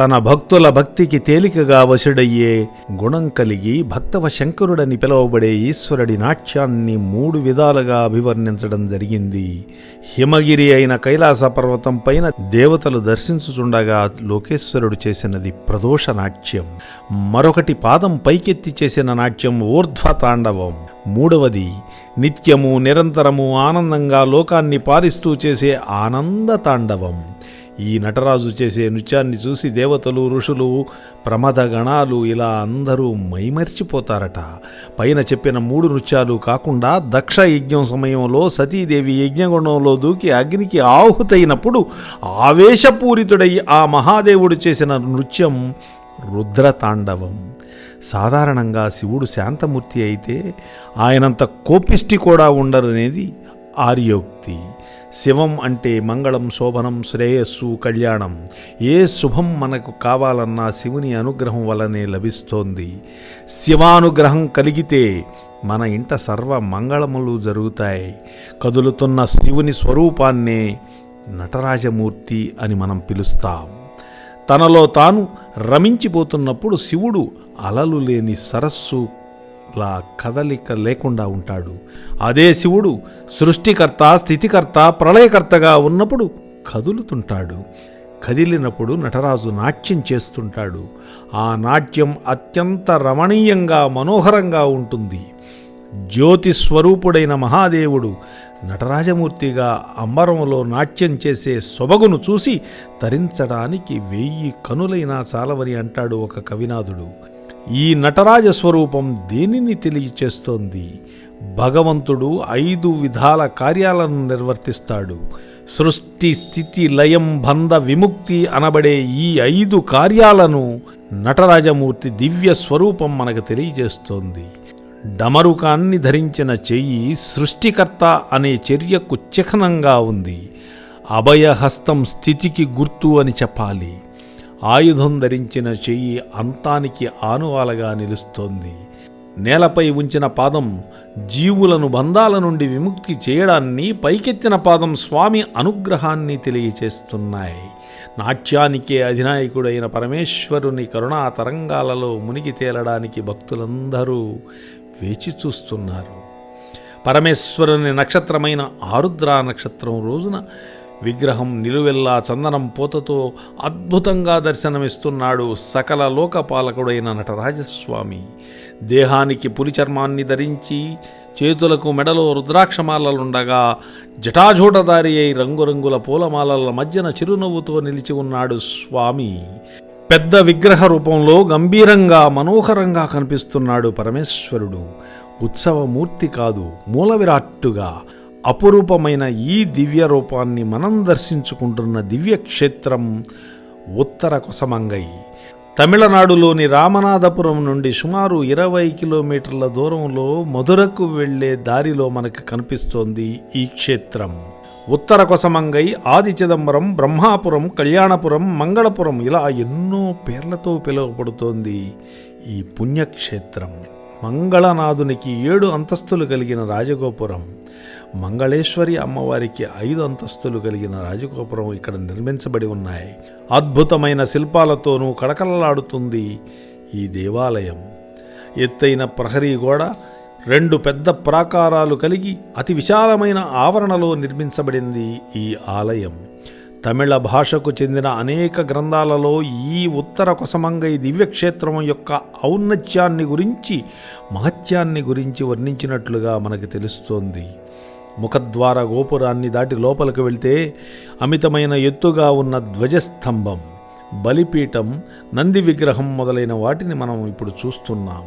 తన భక్తుల భక్తికి తేలికగా వశుడయ్యే గుణం కలిగి భక్తవ శంకరుడని పిలువబడే ఈశ్వరుడి నాట్యాన్ని మూడు విధాలుగా అభివర్ణించడం జరిగింది. హిమగిరి అయిన కైలాస పర్వతం పైన దేవతలు దర్శించుచుండగా లోకేశ్వరుడు చేసినది ప్రదోష నాట్యం. మరొకటి పాదం పైకెత్తి చేసిన నాట్యం ఊర్ధ్వ తాండవం. మూడవది నిత్యము నిరంతరము ఆనందంగా లోకాన్ని పాలిస్తూ చేసే ఆనంద తాండవం. ఈ నటరాజు చేసే నృత్యాన్ని చూసి దేవతలు ఋషులు ప్రమద గణాలు ఇలా అందరూ మైమర్చిపోతారట. పైన చెప్పిన మూడు నృత్యాలు కాకుండా దక్ష యజ్ఞం సమయంలో సతీదేవి యజ్ఞగుణంలో దూకి అగ్నికి ఆహుతైనప్పుడు ఆవేశపూరితుడై ఆ మహాదేవుడు చేసిన నృత్యం రుద్రతాండవం. సాధారణంగా శివుడు శాంతమూర్తి అయితే ఆయనంత కోపిష్టి కూడా ఉండరనేది ఆర్యోక్తి. శివం అంటే మంగళం శోభనం శ్రేయస్సు కళ్యాణం. ఏ శుభం మనకు కావాలన్నా శివుని అనుగ్రహం వలనే లభిస్తోంది. శివానుగ్రహం కలిగితే మన ఇంట సర్వ మంగళములు జరుగుతాయి. కదులుతున్న శివుని స్వరూపాన్నే నటరాజమూర్తి అని మనం పిలుస్తాం. తనలో తాను రమించిపోతున్నప్పుడు శివుడు అలలు లేని సరస్సు లా కదలిక లేకుండా ఉంటాడు. అదే శివుడు సృష్టికర్త స్థితికర్త ప్రళయకర్తగా ఉన్నప్పుడు కదులుతుంటాడు. కదిలినప్పుడు నటరాజు నాట్యం చేస్తుంటాడు. ఆ నాట్యం అత్యంత రమణీయంగా మనోహరంగా ఉంటుంది. జ్యోతి స్వరూపుడైన మహాదేవుడు నటరాజమూర్తిగా అంబరంలో నాట్యం చేసే సొబగును చూసి తరించడానికి వెయ్యి కనులైనా చాలవని అంటాడు ఒక కవినాథుడు. ఈ నటరాజ స్వరూపం దేనిని తెలియచేస్తోంది? భగవంతుడు ఐదు విధాల కార్యాలను నిర్వర్తిస్తాడు. సృష్టి స్థితి లయం బంధ విముక్తి అనబడే ఈ ఐదు కార్యాలను నటరాజమూర్తి దివ్య స్వరూపం మనకు తెలియజేస్తోంది. డమరుకాన్ని ధరించిన చెయ్యి సృష్టికర్త అనే చర్యకు చిహ్నంగా ఉంది. అభయహస్తం స్థితికి గుర్తు అని చెప్పాలి. ఆయుధం ధరించిన చెయ్యి అంతానికి ఆనువాలగా నిలుస్తోంది. నేలపై ఉంచిన పాదం జీవులను బంధాల నుండి విముక్తి చేయడాన్ని పైకెత్తిన పాదం స్వామి అనుగ్రహాన్ని తెలియచేస్తున్నాయి. నాట్యానికే అధినాయకుడైన పరమేశ్వరుని కరుణా తరంగాలలో మునిగి తేలడానికి భక్తులందరూ వేచి చూస్తున్నారు. పరమేశ్వరుని నక్షత్రమైన ఆరుద్ర నక్షత్రం రోజున విగ్రహం నిలువెల్లా చందనం పోతతో అద్భుతంగా దర్శనమిస్తున్నాడు సకల లోకపాలకుడైన నటరాజస్వామి. దేహానికి పులి చర్మాన్ని ధరించి చేతులకు మెడలో రుద్రాక్షమాలలుండగా జటాజూటదారి అయి రంగురంగుల పూలమాలల మధ్యన చిరునవ్వుతో నిలిచి ఉన్నాడు స్వామి. పెద్ద విగ్రహ రూపంలో గంభీరంగా మనోహరంగా కనిపిస్తున్నాడు పరమేశ్వరుడు. ఉత్సవమూర్తి కాదు మూల విరాట్టుగా అపురూపమైన ఈ దివ్య రూపాన్ని మనం దర్శించుకుంటున్న దివ్య క్షేత్రం ఉత్తర కొసమంగై. తమిళనాడులోని రామనాథపురం నుండి సుమారు ఇరవై కిలోమీటర్ల దూరంలో మధురకు వెళ్ళే దారిలో మనకు కనిపిస్తోంది ఈ క్షేత్రం. ఉత్తర కొసమంగై ఆది చిదంబరం బ్రహ్మాపురం కళ్యాణపురం మంగళపురం ఇలా ఎన్నో పేర్లతో పిలువబడుతోంది ఈ పుణ్యక్షేత్రం. మంగళనాథునికి ఏడు అంతస్తులు కలిగిన రాజగోపురం. మంగళేశ్వరి అమ్మవారికి ఐదు అంతస్తులు కలిగిన రాజగోపురం ఇక్కడ నిర్మించబడి ఉన్నాయి. అద్భుతమైన శిల్పాలతోనూ కళకళలాడుతుంది ఈ దేవాలయం. ఎత్తైన ప్రహరీ గోడ రెండు పెద్ద ప్రాకారాలు కలిగి అతి విశాలమైన ఆవరణలో నిర్మించబడింది ఈ ఆలయం. తమిళ భాషకు చెందిన అనేక గ్రంథాలలో ఈ ఉత్తర కొసమంగై దివ్యక్షేత్రం యొక్క ఔన్నత్యాన్ని గురించి మహత్యాన్ని గురించి వర్ణించినట్లుగా మనకు తెలుస్తోంది. ముఖద్వార గోపురాన్ని దాటి లోపలికి వెళ్తే అమితమైన ఎత్తుగా ఉన్న ధ్వజస్తంభం బలిపీఠం నంది విగ్రహం మొదలైన వాటిని మనం ఇప్పుడు చూస్తున్నాం.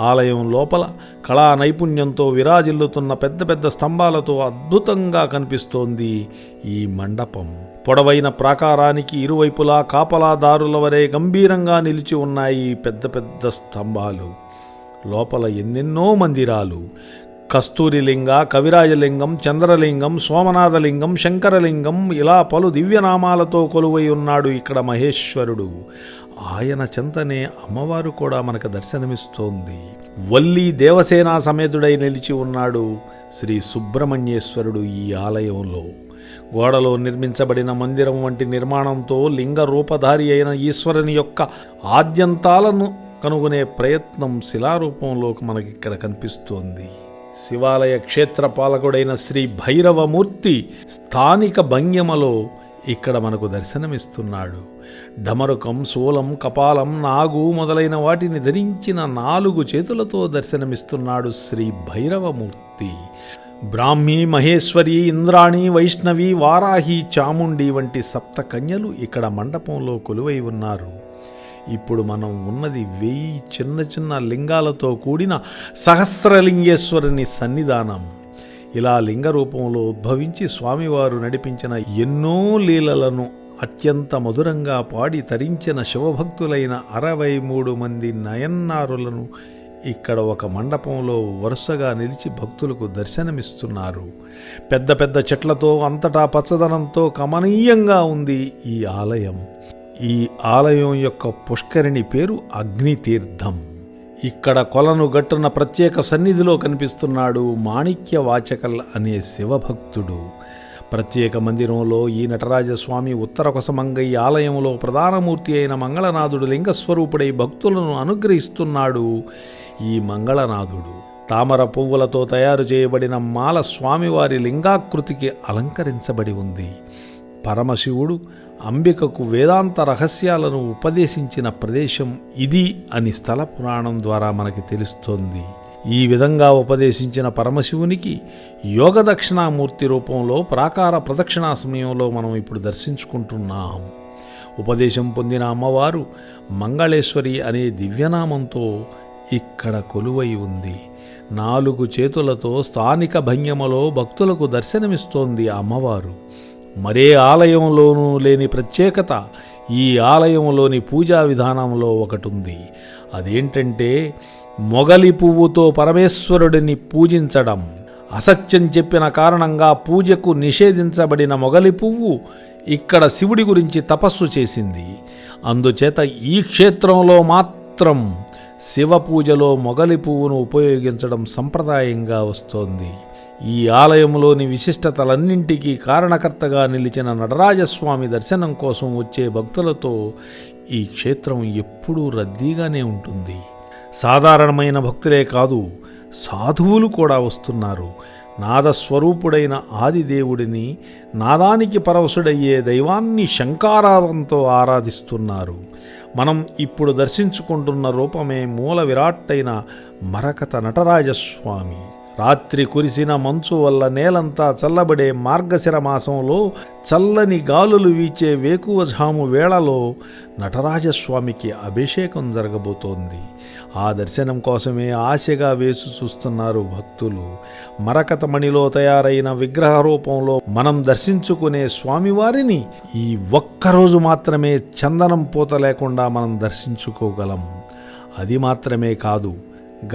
ఆలయం లోపల కళా నైపుణ్యంతో విరాజిల్లుతున్న పెద్ద పెద్ద స్తంభాలతో అద్భుతంగా కనిపిస్తోంది ఈ మండపం. పొడవైన ప్రాకారానికి ఇరువైపులా కాపలాదారుల వరే గంభీరంగా నిలిచి ఉన్నాయి పెద్ద పెద్ద స్తంభాలు. లోపల ఎన్నెన్నో మందిరాలు. కస్తూరిలింగ కవిరాజలింగం చంద్రలింగం సోమనాథలింగం శంకరలింగం ఇలా పలు దివ్యనామాలతో కొలువై ఉన్నాడు ఇక్కడ మహేశ్వరుడు. ఆయన చెంతనే అమ్మవారు కూడా మనకు దర్శనమిస్తోంది. వల్లి దేవసేనా సమేతుడై నిలిచి ఉన్నాడు శ్రీ సుబ్రహ్మణ్యేశ్వరుడు ఈ ఆలయంలో. గోడలో నిర్మించబడిన మందిరం వంటి నిర్మాణంతో లింగ రూపధారి అయిన ఈశ్వరుని యొక్క ఆద్యంతాలను కనుగొనే ప్రయత్నం శిలారూపంలో మనకి ఇక్కడ కనిపిస్తోంది. శివాలయ క్షేత్ర పాలకుడైన శ్రీ భైరవమూర్తి స్థానిక భంగ్యమలో ఇక్కడ మనకు దర్శనమిస్తున్నాడు. డమరుకం శూలం కపాలం నాగు మొదలైన వాటిని ధరించిన నాలుగు చేతులతో దర్శనమిస్తున్నాడు శ్రీ భైరవమూర్తి. బ్రాహ్మి మహేశ్వరి ఇంద్రాణి వైష్ణవి వారాహి చాముండి వంటి సప్త కన్యలు ఇక్కడ మండపంలో కొలువై ఉన్నారు. ఇప్పుడు మనం ఉన్నది వెయ్యి చిన్న చిన్న లింగాలతో కూడిన సహస్రలింగేశ్వరుని సన్నిధానం. ఇలా లింగ రూపంలో ఉద్భవించి స్వామివారు నడిపించిన ఎన్నో లీలలను అత్యంత మధురంగా పాడి తరించిన శివభక్తులైన అరవై మూడు మంది నయన్నారులను ఇక్కడ ఒక మండపంలో వరుసగా నిలిచి భక్తులకు దర్శనమిస్తున్నారు. పెద్ద పెద్ద చెట్లతో అంతటా పచ్చదనంతో కమనీయంగా ఉంది ఈ ఆలయం. ఈ ఆలయం యొక్క పుష్కరిణి పేరు అగ్నితీర్థం. ఇక్కడ కొలను గట్టున ప్రత్యేక సన్నిధిలో కనిపిస్తున్నాడు మాణిక్య వాచకల్ అనే శివభక్తుడు. ప్రత్యేక మందిరంలో ఈ నటరాజస్వామి ఉత్తర కొసమంగయ్య ఆలయంలో ప్రధానమూర్తి అయిన మంగళనాథుడు లింగస్వరూపుడై భక్తులను అనుగ్రహిస్తున్నాడు. ఈ మంగళనాథుడు తామర పువ్వులతో తయారు చేయబడిన మాల స్వామివారి లింగాకృతికి అలంకరించబడి ఉంది. పరమశివుడు అంబికకు వేదాంత రహస్యాలను ఉపదేశించిన ప్రదేశం ఇది అని స్థల పురాణం ద్వారా మనకి తెలుస్తోంది. ఈ విధంగా ఉపదేశించిన పరమశివునికి యోగ దక్షిణామూర్తి రూపంలో ప్రాకార ప్రదక్షిణా సమయంలో మనం ఇప్పుడు దర్శించుకుంటున్నాం. ఉపదేశం పొందిన అమ్మవారు మంగళేశ్వరి అనే దివ్యనామంతో ఇక్కడ కొలువై ఉంది. నాలుగు చేతులతో స్థానిక భంగిమలో భక్తులకు దర్శనమిస్తోంది అమ్మవారు. మరే ఆలయంలోనూ లేని ప్రత్యేకత ఈ ఆలయంలోని పూజా విధానంలో ఒకటుంది. అదేంటంటే మొగలి పువ్వుతో పరమేశ్వరుడిని పూజించడం. అసత్యం చెప్పిన కారణంగా పూజకు నిషేధించబడిన మొగలి పువ్వు ఇక్కడ శివుడి గురించి తపస్సు చేసింది. అందుచేత ఈ క్షేత్రంలో మాత్రం శివ పూజలో మొగలి పువ్వును ఉపయోగించడం సంప్రదాయంగా వస్తోంది. ఈ ఆలయంలోని విశిష్టతలన్నింటికీ కారణకర్తగా నిలిచిన నటరాజస్వామి దర్శనం కోసం వచ్చే భక్తులతో ఈ క్షేత్రం ఎప్పుడూ రద్దీగానే ఉంటుంది. సాధారణమైన భక్తులే కాదు సాధువులు కూడా వస్తున్నారు. నాదస్వరూపుడైన ఆదిదేవుడిని నాదానికి పరవశుడయ్యే దైవాన్ని శంకారావంతో ఆరాధిస్తున్నారు. మనం ఇప్పుడు దర్శించుకుంటున్న రూపమే మూల విరాట్టైన మరకత నటరాజస్వామి. రాత్రి కురిసిన మంచు వల్ల నేలంతా చల్లబడే మార్గశిర మాసంలో చల్లని గాలులు వీచే వేకువజాము వేళలో నటరాజస్వామికి అభిషేకం జరగబోతోంది. ఆ దర్శనం కోసమే ఆశగా వేచి చూస్తున్నారు భక్తులు. మరకతమణిలో తయారైన విగ్రహ రూపంలో మనం దర్శించుకునే స్వామివారిని ఈ ఒక్కరోజు మాత్రమే చందనం పూత లేకుండా మనం దర్శించుకోగలం. అది మాత్రమే కాదు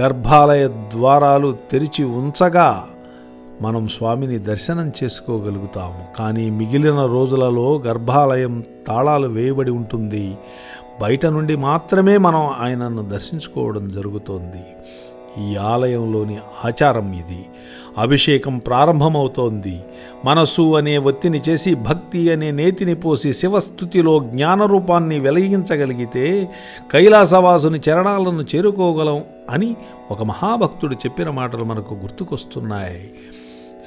గర్భాలయ ద్వారాలు తెరిచి ఉంచగా మనం స్వామిని దర్శనం చేసుకోగలుగుతాము. కానీ మిగిలిన రోజులలో గర్భాలయం తాళాలు వేయబడి ఉంటుంది. బయట నుండి మాత్రమే మనం ఆయనను దర్శించుకోవడం జరుగుతోంది. ఈ ఆలయంలోని ఆచారం ఇది. అభిషేకం ప్రారంభమవుతోంది. మనసు అనే ఒత్తిని చేసి భక్తి అనే నేతిని పోసి శివస్థుతిలో జ్ఞానరూపాన్ని వెలిగించగలిగితే కైలాసవాసుని చరణాలను చేరుకోగలం అని ఒక మహాభక్తుడు చెప్పిన మాటలు మనకు గుర్తుకొస్తున్నాయి.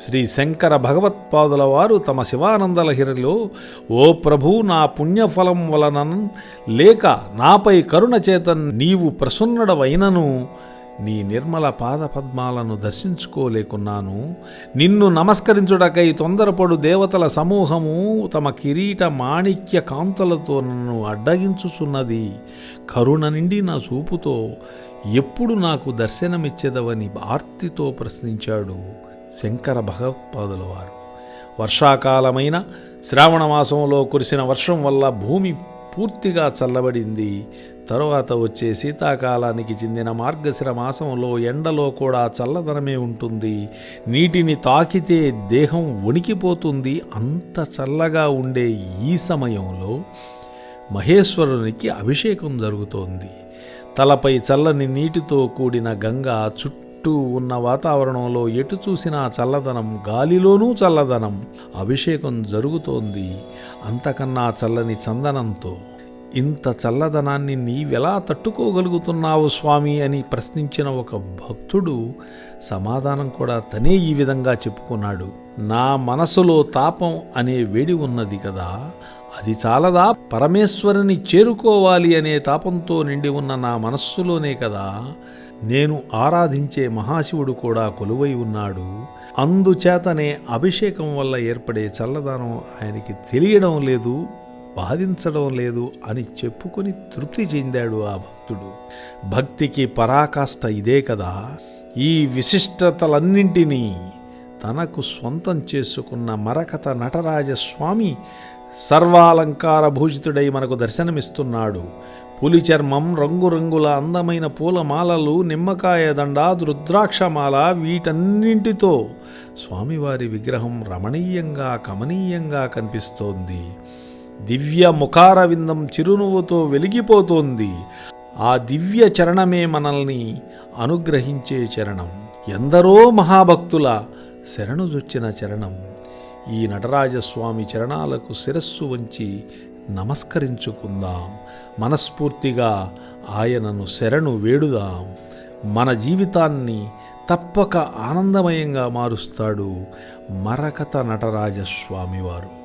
శ్రీ శంకర భగవత్పాదుల వారు తమ శివానందలహిరిలో ఓ ప్రభు నా పుణ్యఫలం వలన లేక నాపై కరుణ చేత నీవు ప్రసన్నుడవైనను. నీ నిర్మల పాదపద్మాలను దర్శించుకోలేకున్నాను. నిన్ను నమస్కరించుటకై తొందరపడు దేవతల సమూహము తమ కిరీట మాణిక్య కాంతులతో నన్ను అడ్డగించుచున్నది. కరుణ నిండి నా చూపుతో ఎప్పుడు నాకు దర్శనమిచ్చేదవని ఆర్తితో ప్రశ్నించాడు శంకర భగవత్పాదుల వారు. వర్షాకాలమైన శ్రావణ మాసంలో కురిసిన వర్షం వల్ల భూమి పూర్తిగా చల్లబడింది. తరువాత వచ్చే శీతాకాలానికి చెందిన మార్గశిర మాసంలో ఎండలో కూడా చల్లదనమే ఉంటుంది. నీటిని తాకితే దేహం వణికిపోతుంది. అంత చల్లగా ఉండే ఈ సమయంలో మహేశ్వరునికి అభిషేకం జరుగుతోంది. తలపై చల్లని నీటితో కూడిన గంగ చుట్టూ చుట్టూ ఉన్న వాతావరణంలో ఎటు చూసినా చల్లదనం గాలిలోనూ చల్లదనం అభిషేకం జరుగుతోంది. అంతకన్నా చల్లని చందనంతో ఇంత చల్లదనాన్ని నీవెలా తట్టుకోగలుగుతున్నావు స్వామి అని ప్రశ్నించిన ఒక భక్తుడు సమాధానం కూడా తనే ఈ విధంగా చెప్పుకున్నాడు. నా మనసులో తాపం అనే వేడి ఉన్నది కదా అది చాలదా? పరమేశ్వరుని చేరుకోవాలి అనే తాపంతో నిండి ఉన్న నా మనస్సులోనే కదా నేను ఆరాధించే మహాశివుడు కూడా కొలువై ఉన్నాడు. అందుచేతనే అభిషేకం వల్ల ఏర్పడే చల్లదనం ఆయనకి తెలియడం లేదు. బాధించడం లేదు అని చెప్పుకొని తృప్తి చెందాడు ఆ భక్తుడు. భక్తికి పరాకాష్ట ఇదే కదా. ఈ విశిష్టతలన్నింటినీ తనకు స్వంతం చేసుకున్న మరకత నటరాజస్వామి సర్వాలంకార భూషితుడై మనకు దర్శనమిస్తున్నాడు. పులి చర్మం రంగురంగుల అందమైన పూలమాలలు నిమ్మకాయ దండ రుద్రాక్షమాల వీటన్నింటితో స్వామివారి విగ్రహం రమణీయంగా కమనీయంగా కనిపిస్తోంది. దివ్య ముఖారవిందం చిరునవ్వుతో వెలిగిపోతోంది. ఆ దివ్య చరణమే మనల్ని అనుగ్రహించే చరణం. ఎందరో మహాభక్తుల శరణుదొచ్చిన చరణం. ఈ నటరాజస్వామి చరణాలకు శిరస్సు వంచి నమస్కరించుకుందాం. మనస్ఫూర్తిగా ఆయనను శరణు వేడుదాం. మన జీవితాన్ని తప్పక ఆనందమయంగా మారుస్తాడు మరకత నటరాజస్వామివారు.